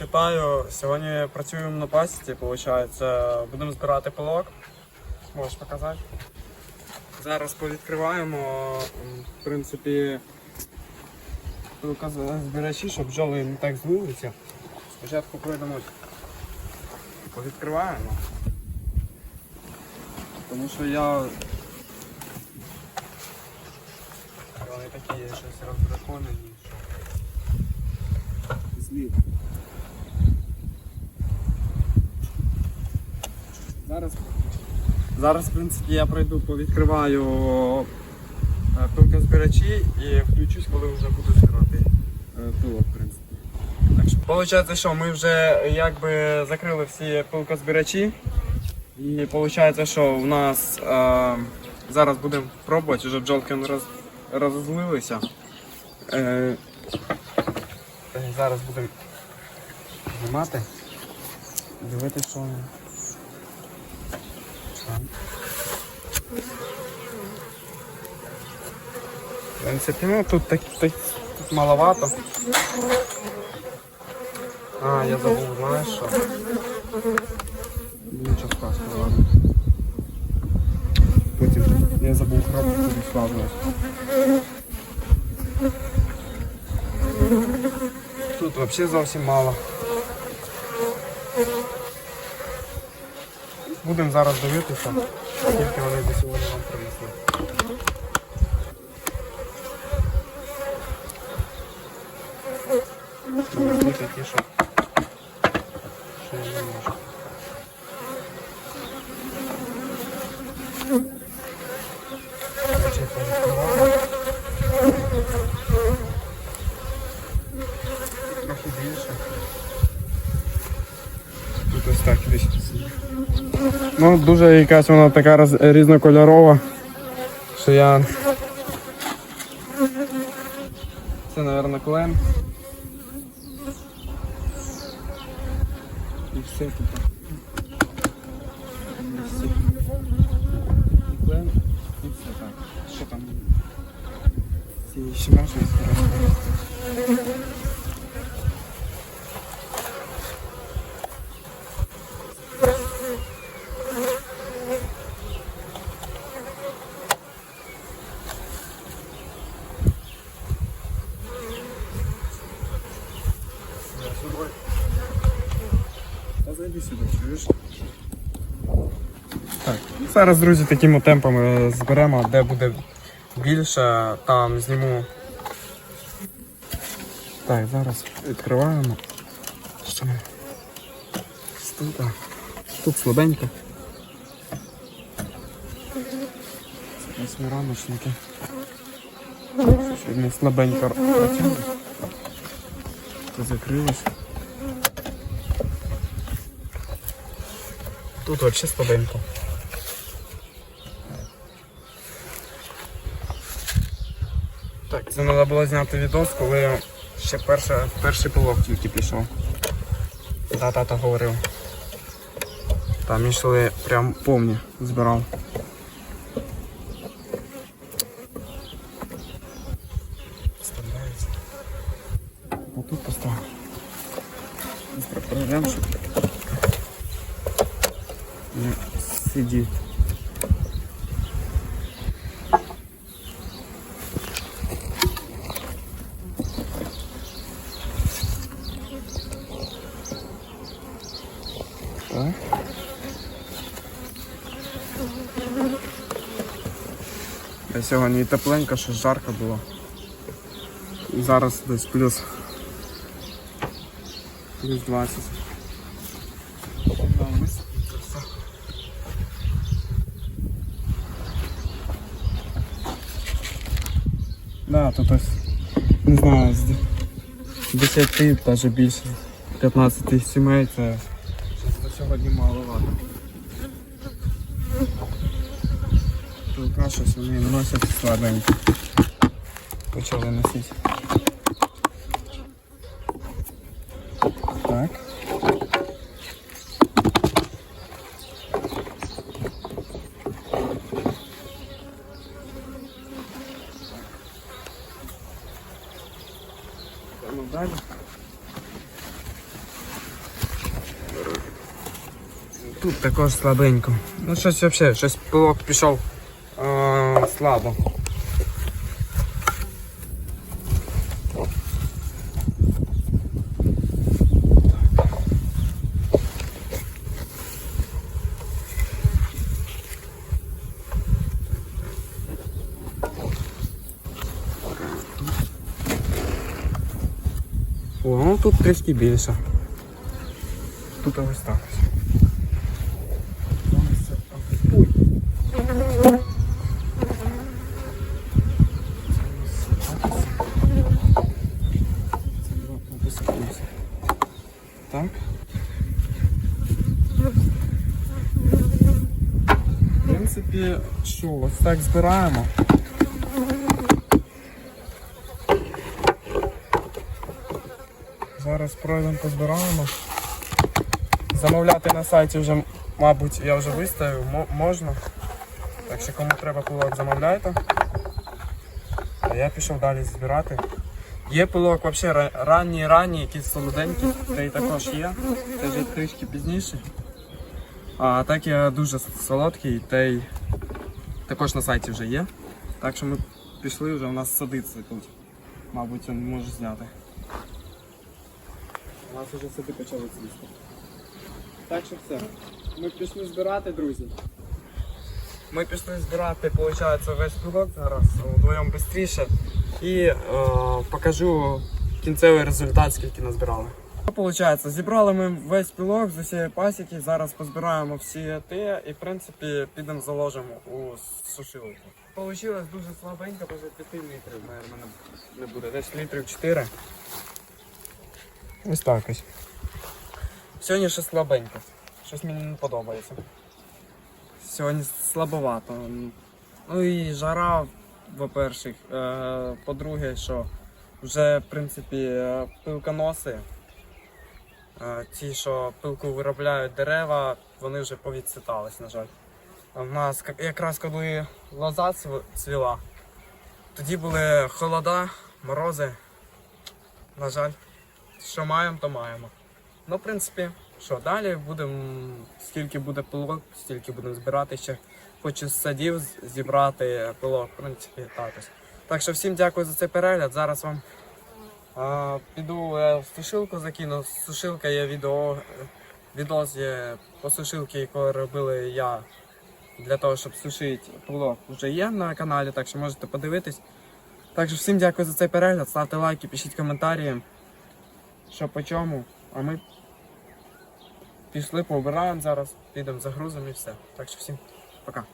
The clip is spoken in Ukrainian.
Всіх вітаю. Сьогодні працюємо на пасіці, виходить. Будемо збирати пилок. Можеш показати. Зараз повідкриваємо. В принципі, збирачі, щоб бджоли не так злилися. Спочатку пройдемо. Повідкриваємо. Тому що я. Вони такі щось роздраконені. що Злі. Зараз, зараз, в принципі, я пройду, повідкриваю е, пилкозбирачі і включусь, коли вже буду збирати е, пилок, в принципі. Так що, виходить, що ми вже якби закрили всі пилкозбирачі. І виходить, що в нас е, зараз будемо пробувати, вже бджолки роз, розозлилися. Е, е, зараз будемо знімати. Дивитися, що. В принципі, ну тут, так, так, тут маловато. А, я забув, знаєш що? Нічого страшного, ладно. Потім я забув коробку відкладувати. Тут взагалі зовсім мало. Будемо зараз дивитися, скільки вони до сьогодні нам принесли. Ті що, я не можу. Короче, повідкриваю. Трохи більше. Тут ось так десь. Ну, дуже якась вона така роз- різнокольорова, що я. Це, мабуть, клен. І все тут. Що там? Ще можна Так, зараз, друзі, такими темпами зберемо, де буде більше, там зніму. Так, зараз відкриваємо. Що? Тут, тут слабенько. Ось ми. Сьогодні слабенько працює. Закрилось. Тут взагалі слабенько. Так, це треба було зняти відос, коли ще перша, перший пилок тільки пішов. Та тата говорив. Там йшли прям повні, збирав. не сидіть. Так. Я сьогодні і тепленько, що жарко було. І зараз десь плюс. Плюс 20. Да, тут ось, не знаю, з 10, навіть більше, 15 сімей це на сьогодні маловато. Пилка щось вони носять складненько. Почали носити. далі. Тут також слабенько. Ну щось взагалі, щось пилок пішов а, слабо. О, ну тут трішки більше. Тут ось так. Так. В принципі, що, ось так збираємо. Зараз пройдемо позбираємо. Замовляти на сайті вже, мабуть, я вже виставив, можна. Так що кому треба пилок, замовляйте. А я пішов далі збирати. Є пилок взагалі ранній, ранній, якісь солоденькі, та й також є. Це вже трішки пізніше. А так я дуже солодкий, та й також на сайті вже є. Так що ми пішли вже у нас садиться тут. Мабуть, він може зняти. У нас вже сади почали цвісти. Так що все. Ми пішли збирати, друзі. Ми пішли збирати, виходить, весь пілок зараз вдвоєм швидше. І е, покажу кінцевий результат, скільки назбирали. Получається, зібрали ми весь пілок з усієї пасіки, зараз позбираємо всі ті і в принципі підемо заложимо у сушилку. Получилось дуже слабенько, може 5 літрів, мабуть, не буде. Десь літрів 4. Ось так ось. Сьогодні ще слабенько. Щось мені не подобається. Сьогодні слабовато. Ну і жара, по-перше. По-друге, що вже, в принципі, е, пилконоси, е, ті, що пилку виробляють дерева, вони вже повідцвітались, на жаль. В нас якраз коли лоза цв- цвіла, тоді були холода, морози. На жаль, що маємо, то маємо. Ну, в принципі, що далі будемо, скільки буде пилок, стільки будемо збирати ще. Хочу з садів зібрати пилок, в принципі, так. Так що всім дякую за цей перегляд. Зараз вам а, піду е, в сушилку закину. Сушилка є відео. Відос є по сушилці, яку робили я для того, щоб сушити пилок, вже є на каналі, так що можете подивитись. Так що всім дякую за цей перегляд. Ставте лайки, пишіть коментарі, що по чому. А ми пішли, повбираємо зараз, підемо загрузимо і все. Так що всім пока.